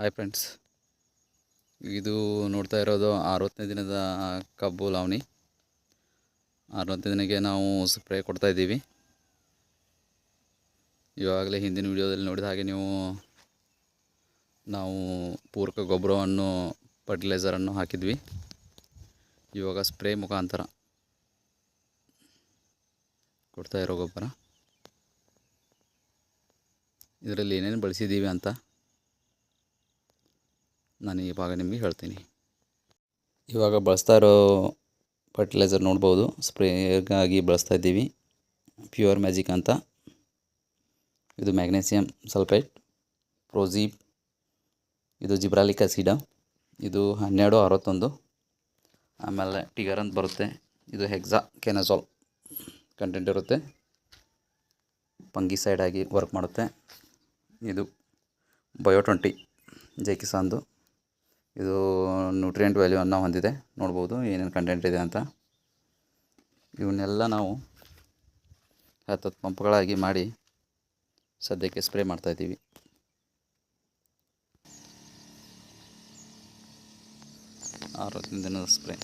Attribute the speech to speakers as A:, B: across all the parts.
A: Hi friends ಇದು ನೋಡ್ತಾ ಇರೋದು ಅರವತ್ತನೇ ದಿನದ ಕಬ್ಬು ಲಾವಣಿ. ಅರವತ್ತನೇ ದಿನಕ್ಕೆ ನಾವು ಸ್ಪ್ರೇ ಕೊಡ್ತಾ ಇದ್ದೀವಿ. ಇವಾಗಲೇ ಹಿಂದಿನ ವಿಡಿಯೋದಲ್ಲಿ ನೋಡಿದ ಹಾಗೆ ನೀವು, ನಾವು ಪೂರಕ ಗೊಬ್ಬರವನ್ನು ಫರ್ಟಿಲೈಸರನ್ನು ಹಾಕಿದ್ವಿ. ಇವಾಗ ಸ್ಪ್ರೇ ಮುಖಾಂತರ ಕೊಡ್ತಾ ಇರೋ ಗೊಬ್ಬರ. ಇದರಲ್ಲಿ ಏನೇನು ಬಳಸಿದ್ದೀವಿ ಅಂತ ನಾನು ಇವಾಗ ನಿಮಗೆ ಹೇಳ್ತೀನಿ. ಇವಾಗ ಬಳಸ್ತಾ ಇರೋ ಫರ್ಟಿಲೈಸರ್ ನೋಡ್ಬೋದು. ಸ್ಪ್ರೇಗಾಗಿ ಬಳಸ್ತಾ ಇದ್ದೀವಿ. ಪ್ಯೂರ್ ಮ್ಯಾಜಿಕ್ ಅಂತ. ಇದು ಮ್ಯಾಗ್ನೇಸಿಯಮ್ ಸಲ್ಫೇಟ್ ಪ್ರೋಜೀಪ್ ಇದು ಜಿಬ್ರಾಲಿಕ್ ಆಸಿಡ ಇದು ಹನ್ನೆರಡು ಅರವತ್ತೊಂದು. ಆಮೇಲೆ ಟಿಗರ್ ಅಂತ ಬರುತ್ತೆ. ಇದು ಹೆಕ್ಸಾ ಕೆನಜಾಲ್ ಕಂಟೆಂಟ್ ಇರುತ್ತೆ ಪಂಗಿಸೈಡಾಗಿ ವರ್ಕ್ ಮಾಡುತ್ತೆ. ಇದು ಬಯೋ ಟ್ವೆಂಟಿ ಜೈ ಇದು ನ್ಯೂಟ್ರಿಯೆಂಟ್ ವ್ಯಾಲ್ಯೂವನ್ನು ಹೊಂದಿದೆ. ನೋಡ್ಬೋದು ಏನೇನು ಕಂಟೆಂಟ್ ಇದೆ ಅಂತ. ಇವನ್ನೆಲ್ಲ ನಾವು ಹತ್ತತ್ತು ಪಂಪ್ಗಳಾಗಿ ಮಾಡಿ ಸದ್ಯಕ್ಕೆ ಸ್ಪ್ರೇ ಮಾಡ್ತಾಯಿದ್ದೀವಿ ಆರತ್ತಿನ ದಿನದ ಸ್ಪ್ರೇ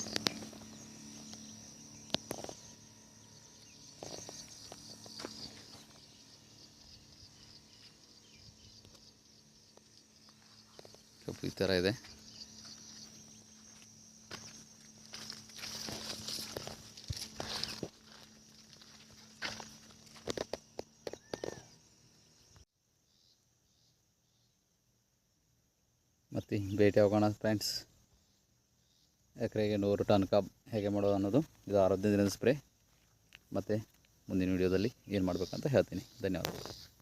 A: ಈ ಥರ ಇದೆ. ಮತ್ತು ಭೇಟಿ ಆಗೋಣ ಫ್ರೆಂಡ್ಸ್ ಎಕರೆಗೆ ನೂರು ಟನ್ ಕಬ್ ಹೇಗೆ ಮಾಡೋದು ಅನ್ನೋದು, ಇದು ಆರೋಗ್ಯ ದಿನದ ಸ್ಪ್ರೇ ಮತ್ತು ಮುಂದಿನ ವೀಡಿಯೋದಲ್ಲಿ ಏನು ಮಾಡಬೇಕಂತ ಹೇಳ್ತೀನಿ. ಧನ್ಯವಾದಗಳು.